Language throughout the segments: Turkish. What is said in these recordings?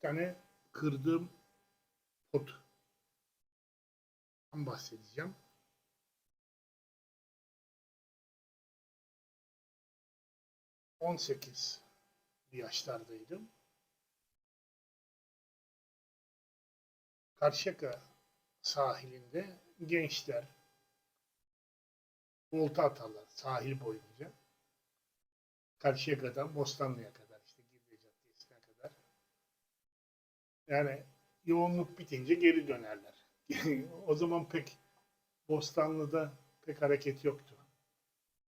tane kırdığım pot bahsedeceğim. On sekiz yaşlardaydım. Karşıyaka sahilinde gençler volta atarlar sahil boyunca. Karşıyaka'dan Bostanlı'ya kadar işte Girne Caddesi'ne kadar. Yani yoğunluk bitince geri dönerler. o zaman pek Bostanlı'da pek hareket yoktu.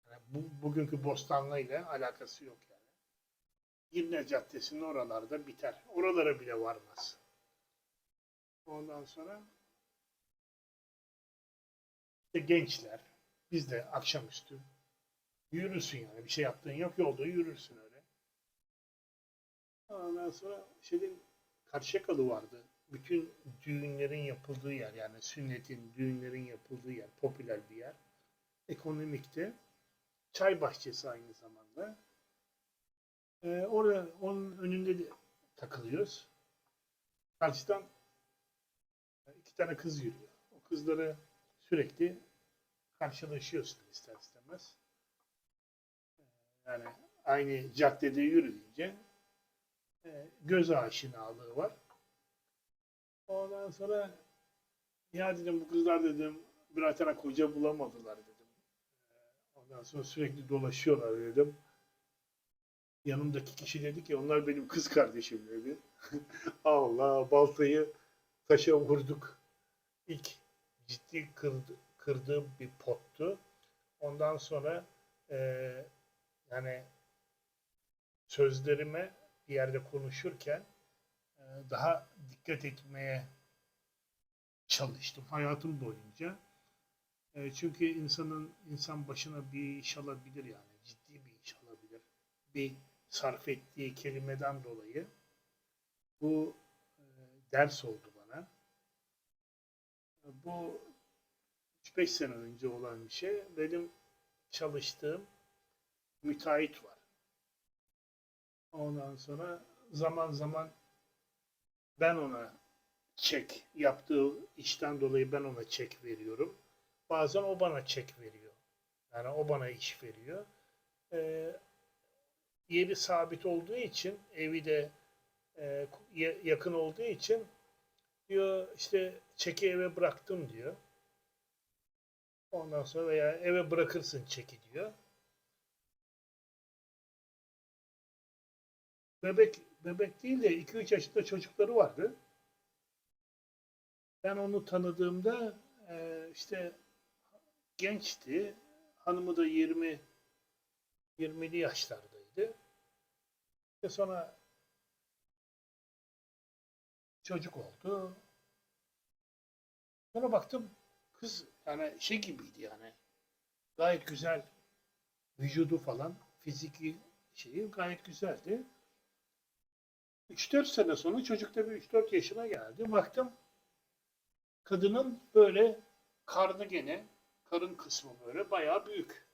Yani bu, bugünkü Bostanlı ile alakası yok yani. Girne Caddesi'nin oralarda biter. Oralara bile varmaz. Ondan sonra işte gençler, biz de akşamüstü yürürsün yani. Bir şey yaptığın yok, yolda yürürsün öyle. Ondan sonra şeyin Karşıyakalı vardı. Bütün düğünlerin yapıldığı yer yani sünnetin, düğünlerin yapıldığı yer, popüler bir yer. Ekonomikte. Çay bahçesi aynı zamanda. Ee, orada onun önünde de takılıyoruz. Karşıdan iki tane kız yürüyor. O kızları sürekli karşılaşıyorsun ister istemez. Yani aynı caddede yürüyünce e, göz aşinalığı var. Ondan sonra ya dedim bu kızlar dedim birer tane koca bulamadılar dedim. E, Ondan sonra sürekli dolaşıyorlar dedim. Yanımdaki kişi dedi ki onlar benim kız kardeşim dedi. Allah baltayı taşa vurduk. İlk ciddi kırdı, kırdığım bir pottu. Ondan sonra e, yani sözlerime bir yerde konuşurken e, daha dikkat etmeye çalıştım hayatım boyunca. E, çünkü insanın insan başına bir iş alabilir yani ciddi bir iş alabilir. Bir sarf ettiği kelimeden dolayı bu e, ders oldu bana. Bu 3-5 sene önce olan bir şey. Benim çalıştığım müteahhit var. Ondan sonra zaman zaman ben ona çek yaptığı işten dolayı ben ona çek veriyorum. Bazen o bana çek veriyor. Yani o bana iş veriyor. Ee, yeri sabit olduğu için evi de e, ya- yakın olduğu için diyor işte çeki eve bıraktım diyor. Ondan sonra veya eve bırakırsın çeki diyor. Bebek bebek değil de 2-3 yaşında çocukları vardı. Ben onu tanıdığımda e, işte gençti. Hanımı da 20 20'li yaşlardaydı. Ve sonra çocuk oldu. Sonra baktım kız yani şey gibiydi yani. Gayet güzel vücudu falan, fiziki şeyi gayet güzeldi. 3-4 sene sonra çocuk tabii 3-4 yaşına geldi. Baktım kadının böyle karnı gene, karın kısmı böyle bayağı büyük.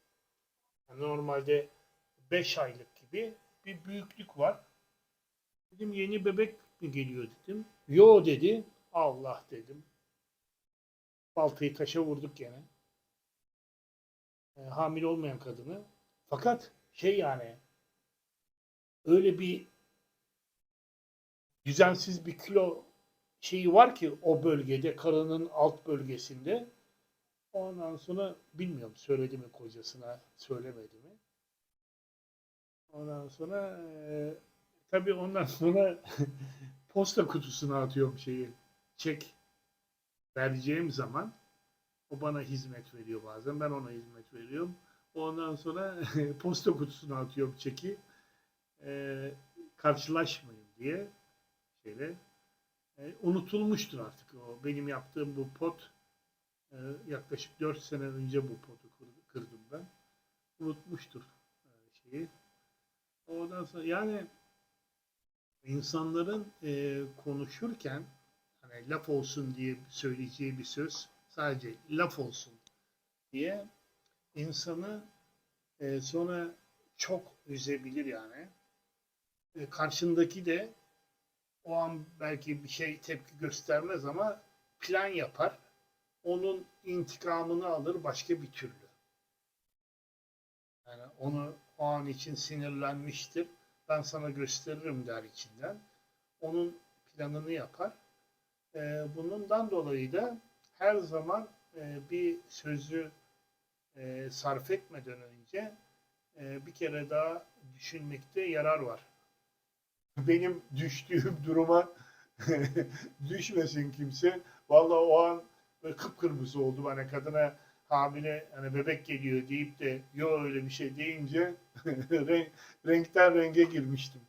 Yani normalde 5 aylık gibi bir büyüklük var. Dedim yeni bebek mi geliyor dedim. Yo dedi. Allah dedim. Baltayı taşa vurduk gene. E, hamile olmayan kadını. Fakat şey yani öyle bir düzensiz bir kilo şeyi var ki o bölgede karının alt bölgesinde. Ondan sonra bilmiyorum söyledi mi kocasına söylemedi mi. Ondan sonra e, tabii ondan sonra posta kutusuna atıyorum şeyi. Çek vereceğim zaman o bana hizmet veriyor bazen. Ben ona hizmet veriyorum. Ondan sonra posta kutusuna atıyorum çeki. E, karşılaşmayın diye şeyle. E, unutulmuştur artık o. Benim yaptığım bu pot e, yaklaşık 4 sene önce bu potu kır- kırdım ben. Unutmuştur e, şeyi. Ondan sonra yani insanların e, konuşurken hani laf olsun diye söyleyeceği bir söz sadece laf olsun diye insanı e, sonra çok üzebilir yani. E, karşındaki de o an belki bir şey tepki göstermez ama plan yapar. Onun intikamını alır başka bir türlü. Yani onu o an için sinirlenmiştir. Ben sana gösteririm der içinden. Onun planını yapar. Ee, bundan dolayı da her zaman e, bir sözü e, sarf etmeden önce e, bir kere daha düşünmekte yarar var. Benim düştüğüm duruma düşmesin kimse. Vallahi o an kıpkırmızı oldu bana kadına hamile hani bebek geliyor deyip de yok öyle bir şey deyince renk, renkten renge girmiştim.